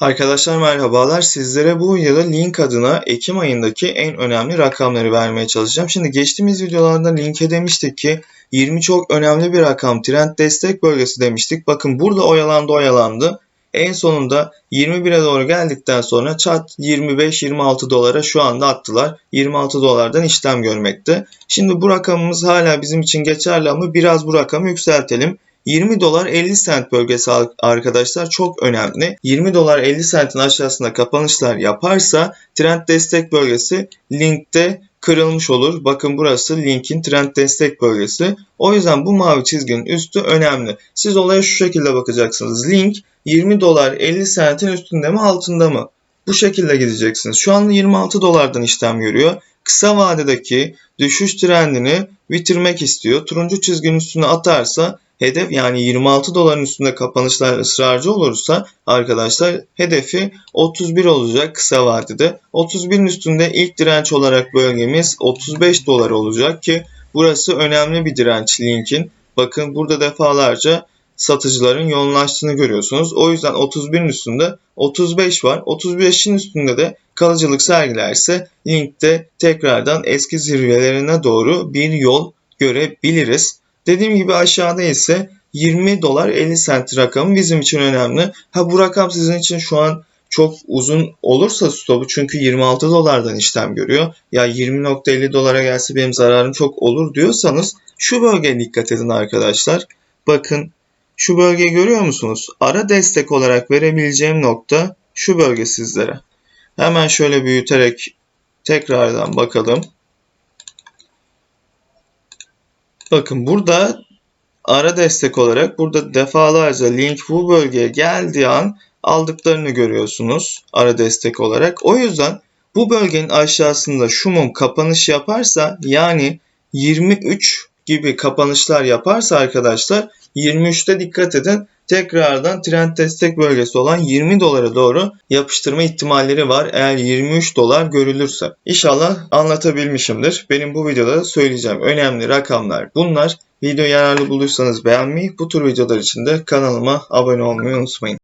Arkadaşlar merhabalar. Sizlere bu videoda link adına Ekim ayındaki en önemli rakamları vermeye çalışacağım. Şimdi geçtiğimiz videolarda linke demiştik ki 20 çok önemli bir rakam. Trend destek bölgesi demiştik. Bakın burada oyalandı oyalandı. En sonunda 21'e doğru geldikten sonra çat 25-26 dolara şu anda attılar. 26 dolardan işlem görmekte. Şimdi bu rakamımız hala bizim için geçerli ama biraz bu rakamı yükseltelim. 20 dolar 50 sent bölgesi arkadaşlar çok önemli. 20 dolar 50 sentin aşağısında kapanışlar yaparsa trend destek bölgesi linkte kırılmış olur. Bakın burası linkin trend destek bölgesi. O yüzden bu mavi çizginin üstü önemli. Siz olaya şu şekilde bakacaksınız. Link 20 dolar 50 sentin üstünde mi altında mı? Bu şekilde gideceksiniz. Şu an 26 dolardan işlem görüyor. Kısa vadedeki düşüş trendini bitirmek istiyor. Turuncu çizginin üstüne atarsa hedef yani 26 doların üstünde kapanışlar ısrarcı olursa arkadaşlar hedefi 31 olacak kısa vadede. 31'in üstünde ilk direnç olarak bölgemiz 35 dolar olacak ki burası önemli bir direnç linkin. Bakın burada defalarca satıcıların yoğunlaştığını görüyorsunuz. O yüzden 31'in üstünde 35 var. 35'in üstünde de kalıcılık sergilerse linkte tekrardan eski zirvelerine doğru bir yol görebiliriz. Dediğim gibi aşağıda ise 20 dolar 50 sent rakamı bizim için önemli. Ha bu rakam sizin için şu an çok uzun olursa stopu çünkü 26 dolardan işlem görüyor. Ya 20.50 dolara gelse benim zararım çok olur diyorsanız şu bölgeye dikkat edin arkadaşlar. Bakın şu bölge görüyor musunuz? Ara destek olarak verebileceğim nokta şu bölge sizlere. Hemen şöyle büyüterek tekrardan bakalım. Bakın burada ara destek olarak burada defalarca link bu bölgeye geldiği an aldıklarını görüyorsunuz ara destek olarak. O yüzden bu bölgenin aşağısında şu mum kapanış yaparsa yani 23 gibi kapanışlar yaparsa arkadaşlar 23'te dikkat edin tekrardan trend destek bölgesi olan 20 dolara doğru yapıştırma ihtimalleri var eğer 23 dolar görülürse. İnşallah anlatabilmişimdir. Benim bu videoda söyleyeceğim önemli rakamlar bunlar. Video yararlı bulduysanız beğenmeyi, bu tür videolar için de kanalıma abone olmayı unutmayın.